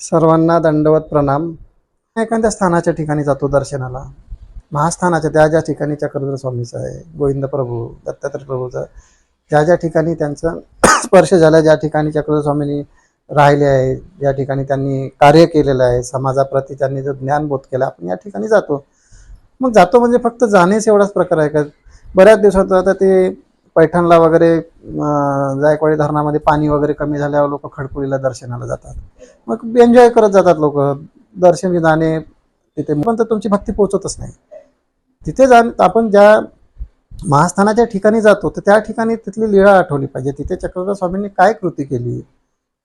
सर्वांना दंडवत प्रणाम. एखाद्या स्थानाच्या ठिकाणी जातो दर्शनाला. महास्थानाच्या त्या ज्या ठिकाणी चक्रधर स्वामीचं आहे गोविंद प्रभू दत्तात्रय प्रभूचं ज्या ज्या ठिकाणी त्यांचा स्पर्श झाला ज्या ठिकाणी चक्रधर स्वामींनी राहिले आहे या ठिकाणी त्यांनी कार्य केलेलं आहे समाजाप्रती त्यांनी जो ज्ञानबोध केला आपण या ठिकाणी जातो. मग जातो म्हणजे फक्त जाणेच एवढाच प्रकार आहे का? बऱ्याच दिवसात आता ते पैठणला वगैरे जायकवाडी धरणामध्ये पाणी वगैरे कमी झाल्यावर लोक खडकुलीला दर्शनाला जातात. मग एन्जॉय करत जातात लोक. दर्शन जाणे तिथे पण तर तुमची भक्ती पोहोचतच नाही. तिथे जा आपण ज्या महास्थानाच्या ठिकाणी जातो तर त्या ठिकाणी तिथली लीळा आठवली पाहिजे. तिथे चक्रधर स्वामींनी काय कृती केली?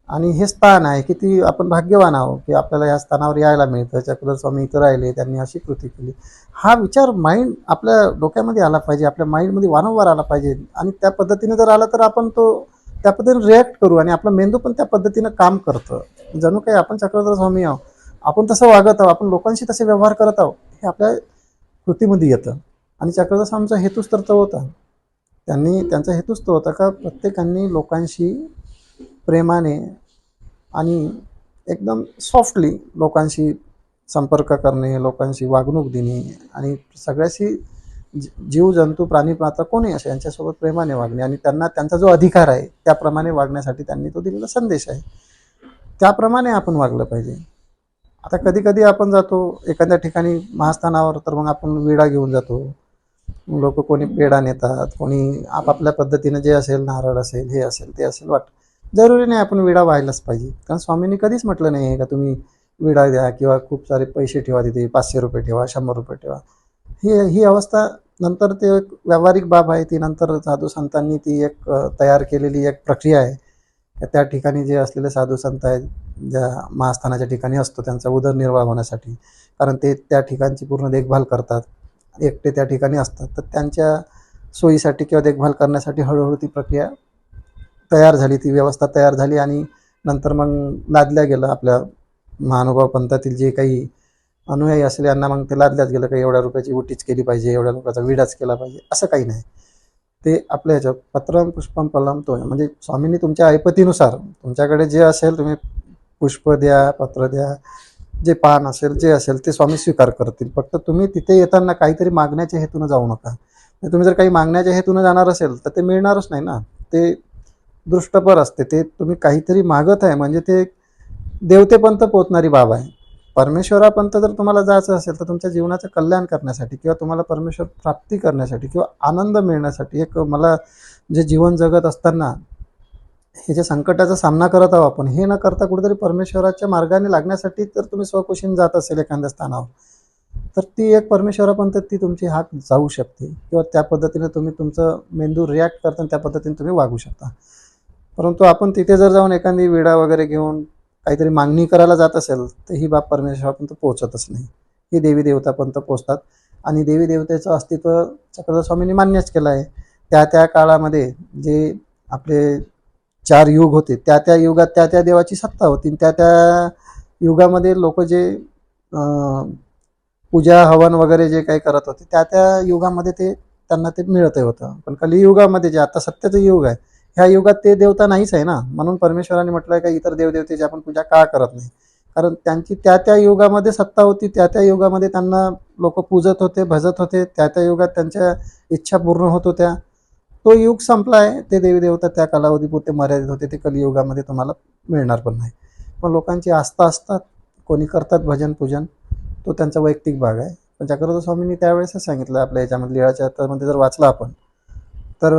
आणि हे स्थान आहे किती आपण भाग्यवान आहोत की आपल्याला या स्थानावर यायला मिळतं. चक्रधर स्वामी इथं राहिले त्यांनी अशी कृती केली. हा विचार माइंड आपल्या डोक्यामध्ये आला पाहिजे आपल्या माइंडमध्ये वारंवार आला पाहिजे. आणि त्या पद्धतीने जर आला तर आपण तो त्या पद्धतीने रिॲक्ट करू आणि आपला मेंदू पण त्या पद्धतीनं काम करतं. जणू काही आपण चक्रधर स्वामी आहोत आपण तसं वागत आहोत आपण लोकांशी तसे व्यवहार करत आहोत हे आपल्या कृतीमध्ये येतं. आणि चक्रधर स्वामीचा हेतूच तर तो होता. त्यांनी त्यांचा हेतूच तो होता का प्रत्येकांनी लोकांशी प्रेमाने आणि एकदम सॉफ्टली लोकांशी संपर्क करणे लोकांशी वागणूक देणे आणि सगळ्याशी जी- जीव जंतू प्राणी प्राता कोणी असे यांच्यासोबत प्रेमाने वागणे आणि त्यांना त्यांचा जो अधिकार आहे त्याप्रमाणे वागण्यासाठी त्यांनी तो दिलेला संदेश आहे. त्याप्रमाणे आपण वागलं पाहिजे. आता कधी कधी आपण जातो एखाद्या ठिकाणी महास्थानावर तर मग आपण विडा घेऊन जातो. लोक कोणी पेढा नेतात कोणी आपापल्या पद्धतीनं जे असेल नारळ असेल हे असेल ते असेल वाट जरुरी नाही आपण विडा व्हायलाच पाहिजे. कारण स्वामींनी कधीच म्हटलं नाही आहे का तुम्ही विडा द्या किंवा खूप सारे पैसे ठेवा तिथे पाचशे रुपये ठेवा शंभर रुपये ठेवा. ही ही अवस्था नंतर ते एक व्यावहारिक बाब आहे ती नंतर साधू संतांनी ती एक तयार केलेली एक प्रक्रिया आहे. त्या ठिकाणी जे असलेले साधू संत आहेत ज्या महास्थानाच्या ठिकाणी असतो त्यांचा उदरनिर्वाह होण्यासाठी. कारण ते त्या ठिकाणची पूर्ण देखभाल करतात. एकटे त्या ठिकाणी असतात. तर त्यांच्या सोयीसाठी किंवा देखभाल करण्यासाठी हळूहळू ती प्रक्रिया तयार झाली ती व्यवस्था तयार झाली आणि नंतर मग लादल्या गेलं आपल्या महानुभाव पंथातील जे काही अनुयायी असले यांना मग ते लादल्याच गेलं काही एवढ्या रुपयाची उटीच केली पाहिजे एवढ्या लोकांचा विडाच केला पाहिजे असं काही नाही. ते आपल्या ह्याच्यात पत्रम पुष्पम फलम तो म्हणजे स्वामींनी तुमच्या ऐपतीनुसार तुमच्याकडे जे असेल तुम्ही पुष्प द्या पत्र द्या जे पान असेल जे असेल ते स्वामी स्वीकार करतील. फक्त तुम्ही तिथे येताना काहीतरी मागण्याच्या हेतूनं जाऊ नका. म्हणजे तुम्ही जर काही मागण्याच्या हेतूनं जाणार असेल तर ते मिळणारच नाही ना. ते दृष्टपर असते. ते तुम्ही काहीतरी मागत आहे. म्हणजे ते देवतेपर्यंत पोचणारी बाब आहे. परमेश्वरापर्यंत जर तुम्हाला जायचं असेल तर तुमच्या जीवनाचं कल्याण करण्यासाठी किंवा तुम्हाला परमेश्वर प्राप्ती करण्यासाठी किंवा आनंद मिळण्यासाठी एक मला जे जीवन जगत असताना हे जे संकटाचा सामना करत आहोत आपण हे न करता कुठेतरी परमेश्वराच्या मार्गाने लागण्यासाठी जर तुम्ही स्वकुशीन जात असेल एखाद्या स्थानावर तर ती एक परमेश्वरापर्यंत ती तुमची हात जाऊ शकते. किंवा त्या पद्धतीने तुम्ही तुमचं मेंदू रिॲक्ट करता त्या पद्धतीने तुम्ही वागू शकता. परंतु आपण तिथे जर जाऊन एखादी विडा वगैरे घेऊन काहीतरी मागणी करायला जात असेल तर ही बाब परमेश्वरापर्यंत पोहोचतच नाही. ही देवी देवतापर्यंत पोचतात आणि देवी देवतेचं अस्तित्व चक्रधर स्वामींनी मान्यच केलं आहे. त्या त्या काळामध्ये जे आपले चार युग होते त्या त्या युगात त्या त्या देवाची सत्ता होती. त्या त्या युगामध्ये लोक जे पूजा हवन वगैरे जे काही करत होते त्या त्या युगामध्ये ते त्यांना ते मिळतही होतं. पण कलियुगामध्ये जे आता सत्याचं युग आहे ह्या युगात ते देवता नाहीच आहे ना. म्हणून परमेश्वराने म्हटलंय का इतर देवदेवतेची आपण पूजा का करत नाही? कारण त्यांची त्या त्या युगामध्ये सत्ता होती त्या त्या युगामध्ये त्यांना लोक पूजत होते भजत होते त्या त्या युगात त्यांच्या इच्छा पूर्ण होत होत्या. तो युग संपला आहे ते देवी देवता त्या कालावधीपुरते मर्यादित होते ते कलियुगामध्ये तुम्हाला मिळणार पण नाही. पण लोकांची आस्था असतात कोणी करतात भजन पूजन तो त्यांचा वैयक्तिक भाग आहे. पण चक्रवर्ती स्वामींनी त्यावेळेसच सांगितलं आपल्या याच्यामध्ये लिळाच्या हातामध्ये जर वाचला आपण तर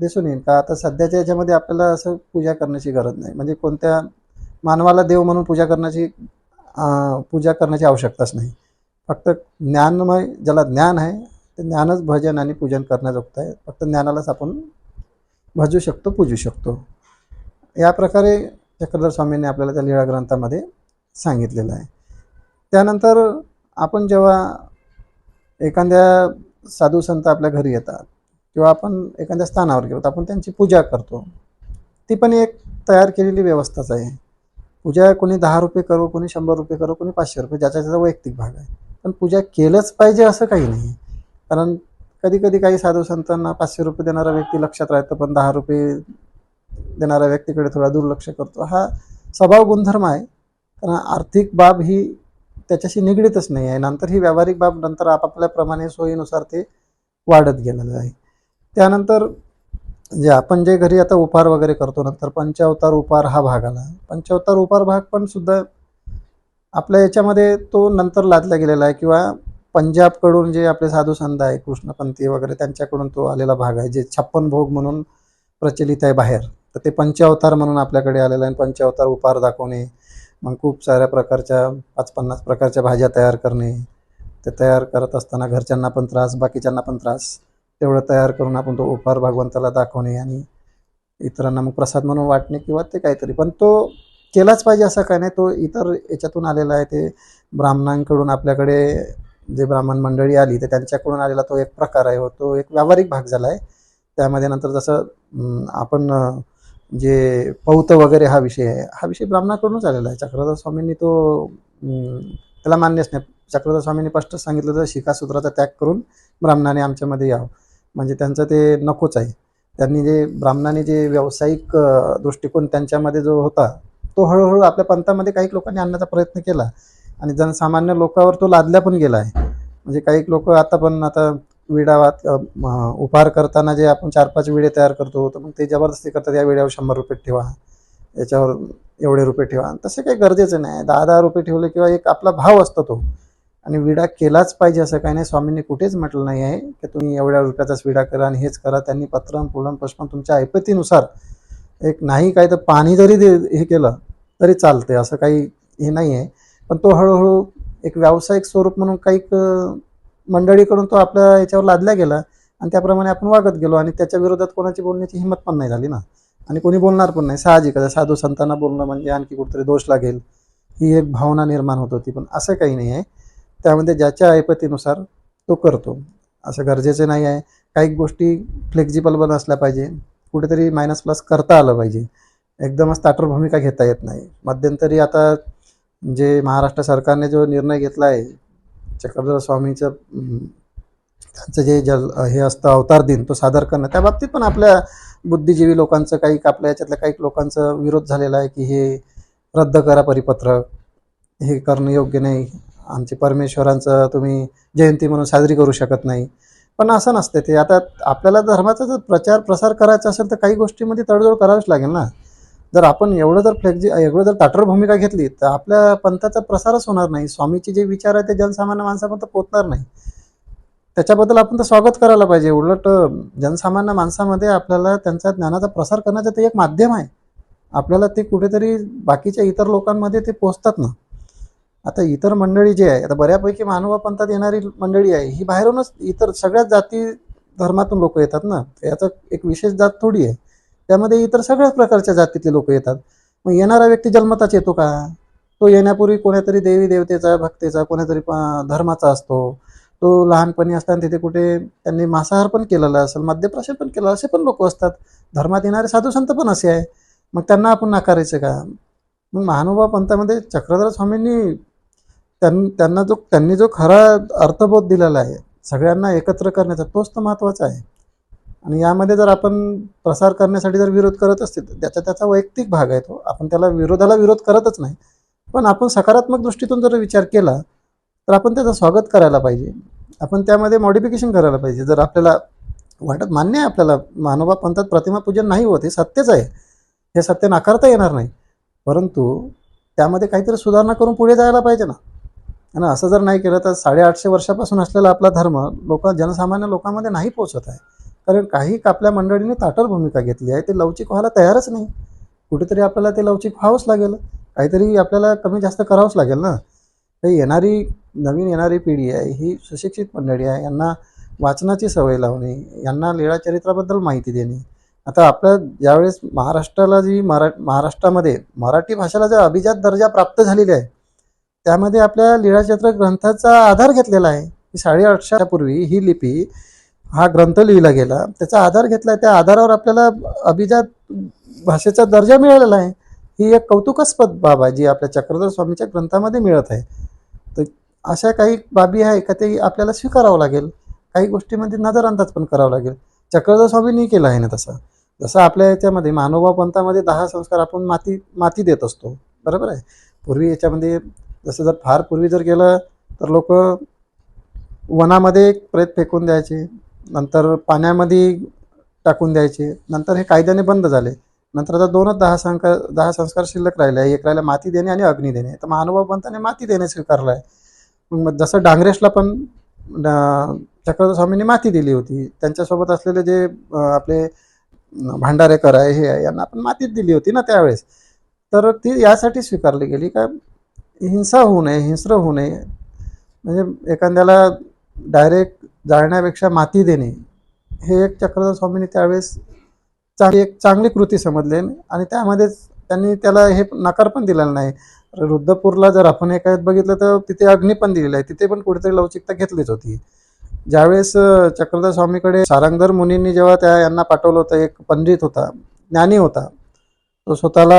दिसून येईल. का आता सध्याच्या याच्यामध्ये आपल्याला असं पूजा करण्याची गरज नाही. म्हणजे कोणत्या मानवाला देव म्हणून पूजा करण्याची पूजा करण्याची आवश्यकताच नाही. फक्त ज्ञानमय ज्याला ज्ञान आहे ते ज्ञानच भजन आणि पूजन करण्याजोगतं आहे. फक्त ज्ञानालाच आपण भजू शकतो पूजू शकतो. या प्रकारे चक्रधर स्वामींनी आपल्याला त्या लीळा ग्रंथामध्ये सांगितलेलं आहे. त्यानंतर आपण जेव्हा एखाद्या साधू संत आपल्या घरी येतात किंवा आपण एखाद्या स्थानावर गेलो तर आपण त्यांची पूजा करतो. ती पण एक तयार केलेली व्यवस्थाच आहे. पूजा कोणी दहा रुपये करो कोणी शंभर रुपये करो कोणी पाचशे रुपये ज्याचा त्याचा वैयक्तिक भाग आहे. पण पूजा केलंच पाहिजे असं काही नाही. कारण कधी कधी काही साधू संतांना पाचशे रुपये देणारा व्यक्ती लक्षात राहतो पण दहा रुपये देणाऱ्या व्यक्तीकडे थोडा दुर्लक्ष करतो. हा स्वभाव गुणधर्म आहे. कारण आर्थिक बाब ही त्याच्याशी निगडीतच नाही आहे. नंतर ही व्यावहारिक बाब नंतर आपापल्याप्रमाणे सोयीनुसार ते वाढत गेलेलं आहे. त्यानंतर जे आपण जे घरी आता उपहार वगैरे करतो नंतर पंचावतार उपहार हा भाग आला. पंचावतार उपहार भाग पण सुद्धा आपल्या याच्यामध्ये तो नंतर लादला गेलेला आहे किंवा पंजाबकडून जे आपले साधू संत आहे कृष्णपंथी वगैरे त्यांच्याकडून तो आलेला भाग आहे जे छप्पन भोग म्हणून प्रचलित आहे बाहेर. तर ते पंचावतार म्हणून आपल्याकडे आलेलं आहे. पंचावतार उपहार दाखवणे मग खूप साऱ्या प्रकारच्या पाच पन्नास प्रकारच्या भाज्या तयार करणे. ते तयार करत असताना घरच्यांना पण त्रास बाकीच्यांना पण त्रास. तेवढं तयार करून आपण तो उपहार भगवंताला दाखवणे आणि इतरांना मग प्रसाद म्हणून वाटणे किंवा ते काहीतरी. पण तो केलाच पाहिजे असा काय नाही. तो इतर याच्यातून आलेला आहे. ते ब्राह्मणांकडून आपल्याकडे जे ब्राह्मण मंडळी आली तर त्यांच्याकडून आलेला तो एक प्रकार आहे. तो एक व्यावहारिक भाग झाला आहे. त्यामध्ये नंतर जसं आपण जे पौत वगैरे हा विषय आहे हा विषय ब्राह्मणाकडूनच आलेला आहे. चक्रधर स्वामींनी तो त्याला मान्यच नाही. चक्रधर स्वामींनी स्पष्ट सांगितलं तर शिकासूत्राचा त्याग करून ब्राह्मणाने आमच्यामध्ये यावं. म्हणजे त्यांचं ते नकोच आहे. त्यांनी जे ब्राह्मणाने जे व्यावसायिक दृष्टिकोन त्यांच्यामध्ये जो होता तो हळूहळू आपल्या पंथामध्ये काही लोकांनी आणण्याचा प्रयत्न केला. आणि जनसामान्य लोकांवर तो लादला पण गेला आहे. म्हणजे काही लोक आता पण आता विडावात उपहार करताना जे आपण चार पाच विडे तयार करतो तर मग ते जबरदस्ती करतात या विड्यावर शंभर रुपये ठेवा. याच्यावर एवढे रुपये ठेवा. तसं काही गरजेचं नाही. दहा दहा रुपये ठेवले किंवा एक आपला भाव असतो तो. आणि विडा केलाच पाहिजे असं काही नाही. स्वामींनी कुठेच म्हटलं नाही आहे की तुम्ही एवढ्या रुपयाचाच विडा करा आणि हेच करा. त्यांनी पत्रम पुलम पुष्पम तुमच्या ऐपतीनुसार एक नाही काय तर पाणी जरी दे हे केलं तरी चालते असं काही हे नाही आहे. पण तो हळूहळू एक व्यावसायिक स्वरूप म्हणून काही मंडळीकडून तो आपल्या याच्यावर लादला गेला आणि त्याप्रमाणे आपण वागत गेलो आणि त्याच्या विरोधात कोणाची बोलण्याची हिंमत पण नाही झाली ना. आणि कोणी बोलणार पण नाही. साहजिकच आहे. साधू संतांना बोलणं म्हणजे आणखी कुठेतरी दोष लागेल. ही एक भावना निर्माण होत होती. पण असं काही नाही आहे. त्यामध्ये ज्याच्या ऐपतीनुसार तो करतो. असं गरजेचं नाही आहे. काही गोष्टी फ्लेक्झिबल पण असल्या पाहिजे. कुठेतरी मायनस प्लस करता आलं पाहिजे. एकदमच ताटर भूमिका घेता येत नाही. मध्यंतरी आता जे महाराष्ट्र सरकारने जो निर्णय घेतला आहे चक्रधर स्वामीचं त्यांचं जे जल हे असतं अवतार दिन तो सादर करणं त्या बाबतीत पण आपल्या बुद्धिजीवी लोकांचं काही आपल्या याच्यातल्या काही लोकांचा विरोध झालेला आहे की हे रद्द करा परिपत्रक हे करणं योग्य नाही. आमचे परमेश्वरांचं तुम्ही जयंती म्हणून साजरी करू शकत नाही. पण असं नसते ते. आता आपल्याला धर्माचा जर प्रचार प्रसार करायचा असेल तर काही गोष्टीमध्ये तडजोड करावीच लागेल ना. जर आपण एवढं जर फ्लेक्झि एवढं जर ताटर भूमिका घेतली तर आपल्या पंथाचा प्रसारच होणार नाही. स्वामीचे जे विचार आहे ते जनसामान्य माणसापर्यंत पोचणार नाही. त्याच्याबद्दल आपण तर स्वागत करायला पाहिजे. उलट जनसामान्य माणसामध्ये आपल्याला त्यांचा ज्ञानाचा प्रसार करण्याचं ते एक माध्यम आहे. आपल्याला ते कुठेतरी बाकीच्या इतर लोकांमध्ये ते पोचतात ना. आता इतर मंडळी जे आहे आता बऱ्यापैकी मानवा पंथात येणारी मंडळी आहे ही बाहेरूनच इतर सगळ्याच जाती धर्मातून लोक येतात ना? याचा एक विशेष जात थोडी आहे. त्यामध्ये इतर सगळ्याच प्रकारच्या जातीतले लोक येतात. मग येणारा व्यक्ती जन्मताच येतो का? तो येण्यापूर्वी कोणातरी देवी देवतेचा भक्तीचा कोणातरी प- धर्माचा असतो. तो लहानपणी असताना तिथे कुठे त्यांनी मांसाहार पण केलेला असेल मद्यप्राशन पण केलं असे पण लोक असतात. धर्मात येणारे साधू संत पण असे आहे. मग त्यांना आपण नाकारायचं का? मग महानुभाव पंथामध्ये चक्रधर स्वामींनी त्यां त्यांना जो त्यांनी जो खरा अर्थबोध दिलेला आहे सगळ्यांना एकत्र करण्याचा तोच तर महत्त्वाचा आहे. आणि यामध्ये जर आपण प्रसार करण्यासाठी जर विरोध करत असतील तर त्याचा त्याचा वैयक्तिक भाग आहे तो. आपण त्याला विरोधाला विरोध करतच नाही. पण आपण सकारात्मक दृष्टीतून जर विचार केला तर आपण त्याचं स्वागत करायला पाहिजे. आपण त्यामध्ये मॉडिफिकेशन करायला पाहिजे. जर आपल्याला वाटत मान्य आहे आपल्याला मानवा पंथात प्रतिमा पूजन नाही होत हे सत्यच आहे. हे सत्य नाकारता येणार नाही. परंतु त्यामध्ये काहीतरी सुधारणा करून पुढे जायला पाहिजे ना. आणि असं जर नाही केलं तर साडेआठशे वर्षापासून असलेला आपला धर्म लोक जनसामान्य लोकांमध्ये नाही पोचत आहे. कारण काही आपल्या मंडळीने ताटर भूमिका घेतली आहे. ते लवचिक व्हायला तयारच नाही. कुठेतरी आपल्याला ते लवचिक व्हावंच लागेल. काहीतरी आपल्याला कमी जास्त करावंच लागेल ना? तर येणारी नवीन येणारी पिढी आहे ही सुशिक्षित मंडळी आहे. यांना वाचनाची सवय लावणे यांना लीळा चरित्राबद्दल माहिती देणे. आता आपल्या ज्यावेळेस महाराष्ट्राला जी मरा महाराष्ट्रामध्ये मराठी भाषेला ज्या अभिजात दर्जा प्राप्त झालेला आहे त्यामध्ये आपल्या लीळाचरित्र ग्रंथाचा आधार घेतलेला आहे. की साडेआठशेपूर्वी ही लिपी हा ग्रंथ लिहिला गेला. त्याचा आधार घेतला त्या आधारावर आपल्याला अभिजात भाषेचा दर्जा मिळालेला आहे. ही एक कौतुकास्पद बाब आहे जी आपल्या चक्रधर स्वामीच्या ग्रंथामध्ये मिळत आहे. तर अशा काही बाबी आहे का ते आपल्याला स्वीकारावं लागेल? काही गोष्टीमध्ये नजरअंदाज पण करावं लागेल. चक्रधर स्वामींनी केला आहे ना तसं. जसं आपल्या याच्यामध्ये मानवभाव पंथामध्ये दहा संस्कार आपण माती माती देत असतो. बरोबर आहे? पूर्वी याच्यामध्ये जसं जर फार पूर्वी जर गेलं तर लोक वनामध्ये एक प्रेत फेकून द्यायचे नंतर पाण्यामध्ये टाकून द्यायचे नंतर हे कायद्याने बंद झाले. नंतर आता दोनच दहा संकार दहा संस्कार शिल्लक राहिले आहे. एक राहिला माती देणे आणि अग्नी देणे. तर महानुभाव पंथाने माती देणे स्वीकारलं आहे. मग जसं डांगरेशला पण अं, स्वामींनी माती दिली होती. त्यांच्यासोबत असलेले जे आपले भांडारेकर आहे हे आहे यांना आपण मातीच दिली होती ना त्यावेळेस. तर ती यासाठी स्वीकारली गेली का? हिंसा होऊ नये हिंस्र होऊ नये. म्हणजे एखाद्याला डायरेक्ट जाळण्यापेक्षा माती देणे हे एक चक्रधर स्वामींनी त्यावेळेस चांगली एक चांगली कृती समजले आणि त्यामध्येच त्यांनी त्याला हे नकार पण दिलेला नाही. रुद्रपूरला जर आपण एखाद्यात बघितलं तर तिथे अग्नी पण दिलेला आहे. तिथे पण कुठेतरी लवचिकता घेतलीच होती. ज्यावेळेस चक्रधर स्वामीकडे सारंगधर मुनींनी जेव्हा त्या यांना पाठवलं होतं एक पंडित होता ज्ञानी होता तो स्वतःला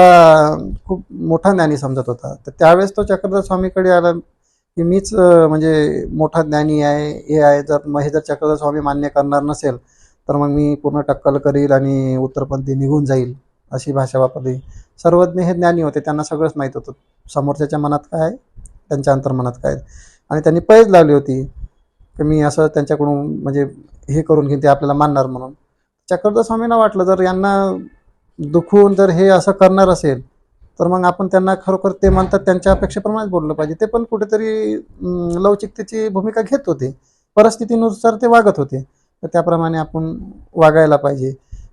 खूप मोठा ज्ञानी समजत होता. तर त्यावेळेस तो चक्रधर स्वामीकडे आला की मीच म्हणजे मोठा ज्ञानी आहे हे आहे जर मग हे जर चक्रधर स्वामी मान्य करणार नसेल तर मग मी पूर्ण टक्कल करील आणि उत्तरपंथी निघून जाईल अशी भाषा वापरली. सर्वज्ञ हे ज्ञानी होते त्यांना सगळंच माहीत होतं. समोरच्याच्या मनात काय आहे, त्यांच्या अंतर्मनात काय आणि त्यांनी पैज लावली होती की मी असं त्यांच्याकडून म्हणजे हे करून घेईन ते आपल्याला मानणार म्हणून. चक्रधर स्वामींना वाटलं जर यांना दुखून जर हे असं करणार असेल तर मग आपण त्यांना खरोखर ते म्हणतात त्यांच्या अपेक्षेप्रमाणेच बोललं पाहिजे. ते पण कुठेतरी लवचिकतेची भूमिका घेत होते. परिस्थितीनुसार ते वागत होते. तर त्याप्रमाणे आपण वागायला पाहिजे.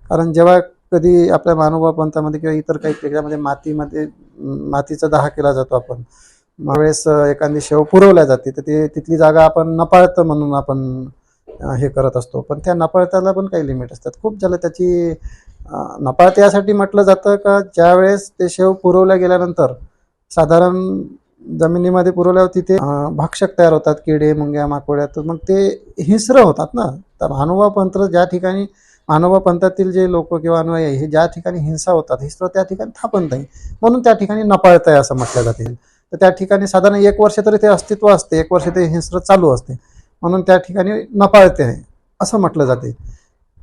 कारण जेव्हा कधी आपल्या मानोबा पंथामध्ये किंवा इतर काही त्याच्यामध्ये मातीमध्ये मातीचा दहा केला जातो आपण त्यावेळेस एखादी शेव पुरवल्या जाते तर ते तिथली जागा आपण नपाळतं म्हणून आपण हे करत असतो. पण त्या नपाळत्याला पण काही लिमिट असतात. खूप झालं त्याची अं, यासाठी म्हटलं जातं का ज्यावेळेस ते शेव पुरवल्या गेल्यानंतर साधारण जमिनीमध्ये पुरवल्यावर तिथे भक्षक तयार होतात किडे मुंग्या माकोड्या तर मग ते हिंस्र होतात ना. तर महानुभाव पंत्र ज्या ठिकाणी मानवा पंथातील जे लोक किंवा अनुयायी हे ज्या ठिकाणी हिंसा होतात हिंस्र त्या ठिकाणी थापत नाही. म्हणून त्या ठिकाणी नपाळत आहे असं म्हटलं जाते. तर त्या ठिकाणी साधारण एक वर्ष तरी ते अस्तित्व असते एक वर्ष ते हिंस्र चालू असते. म्हणून त्या ठिकाणी नपाळते आहे असं म्हटलं जाते.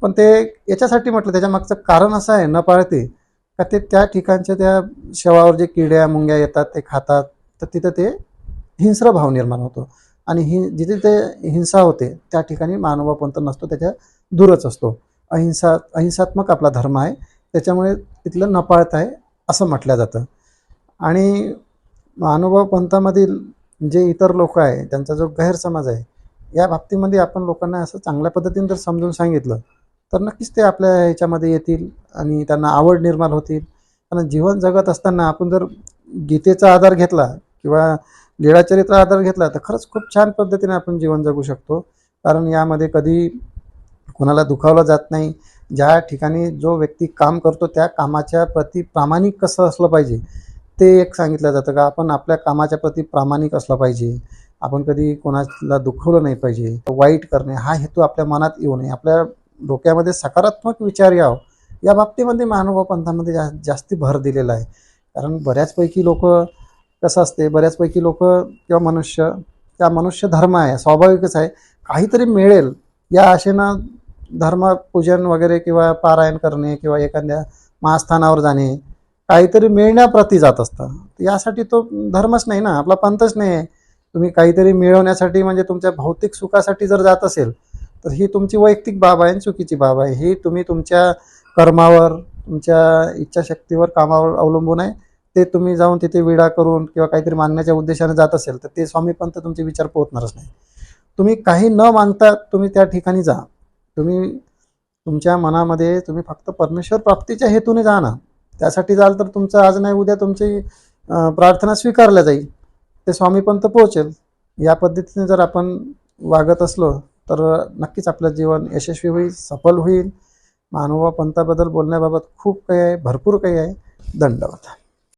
पण ते याच्यासाठी म्हटलं त्याच्यामागचं कारण असं आहे नपाळते का ते त्या ठिकाणच्या त्या शेवावर जे किड्या मुंग्या येतात ते खातात तर तिथं ते हिंस्र भाव निर्माण होतो. आणि हि जिथे ते हिंसा होते त्या ठिकाणी मानव नसतो त्याच्या दूरच असतो. अहिंसा अहिंसात्मक आपला धर्म आहे त्याच्यामुळे तिथलं नपाळत आहे असं म्हटलं जातं. आणि महानुभाव पंथामधील जे इतर लोक आहे त्यांचा जो गैरसमज आहे या बाबतीमध्ये आपण लोकांना असं चांगल्या पद्धतीने जर समजून सांगितलं तर नक्कीच ते आपल्या ह्याच्यामध्ये येतील आणि त्यांना आवड निर्माण होतील. कारण जीवन जगत असताना आपण जर गीतेचा आधार घेतला किंवा लीळाचरित्र आधार घेतला तर खरंच खूप छान पद्धतीने आपण जीवन जगू शकतो. कारण यामध्ये कधी कोणाला दुखावलं जात नाही. ज्या ठिकाणी जो व्यक्ती काम करतो त्या कामाच्या प्रती प्रामाणिक कसं असलं पाहिजे ते एक सांगितलं जातं का? आपण आपल्या कामाच्या प्रती प्रामाणिक असलं पाहिजे. आपण कधी कोणाला दुखवलं नाही पाहिजे वाईट करणे हा हेतू आपल्या मनात येऊ नये. आपल्या डोक्यामध्ये सकारात्मक विचार यावं. या बाबतीमध्ये महानुभाव पंथामध्ये जा जास्ती भर दिलेला आहे. कारण बऱ्याचपैकी लोक कसं असते बऱ्याचपैकी लोक किंवा मनुष्य त्या मनुष्य धर्म आहे स्वाभाविकच आहे. काहीतरी मिळेल. या आशेनं धर्मपूजन वगैरे किंवा पारायण करणे किंवा एखाद्या महास्थानावर जाणे काहीतरी मिळण्याप्रती जात असतं. यासाठी तो धर्मच नाही ना आपला पंथच नाही आहे. तुम्ही काहीतरी मिळवण्यासाठी म्हणजे तुमच्या भौतिक सुखासाठी जर जात असेल तर ही तुमची वैयक्तिक बाब आहे आणि चुकीची बाब आहे. ही तुम्ही तुमच्या कर्मावर तुमच्या इच्छाशक्तीवर कामावर अवलंबून आहे. ते तुम्ही जाऊन तिथे विडा करून किंवा काहीतरी मागण्याच्या उद्देशाने जात असेल तर ते स्वामीपंत तुमचे विचार पोहोचणारच नाही. तुम्ही काही न मागता तुम्ही त्या ठिकाणी जा. तुम्ही तुमच्या मनामध्ये तुम्ही फक्त परमेश्वर प्राप्तीच्या हेतूने जा ना. त्यासाठी जाल तर तुमचं आज नाही उद्या तुमची प्रार्थना स्वीकारल्या जाईल. ते स्वामीपंत पोहोचेल. या पद्धतीने जर आपण वागत असलो तर नक्कीच आपलं जीवन यशस्वी होईल सफल होईल. मानवा पंथाबद्दल बोलण्याबाबत खूप काही आहे भरपूर काही आहे. दंडवत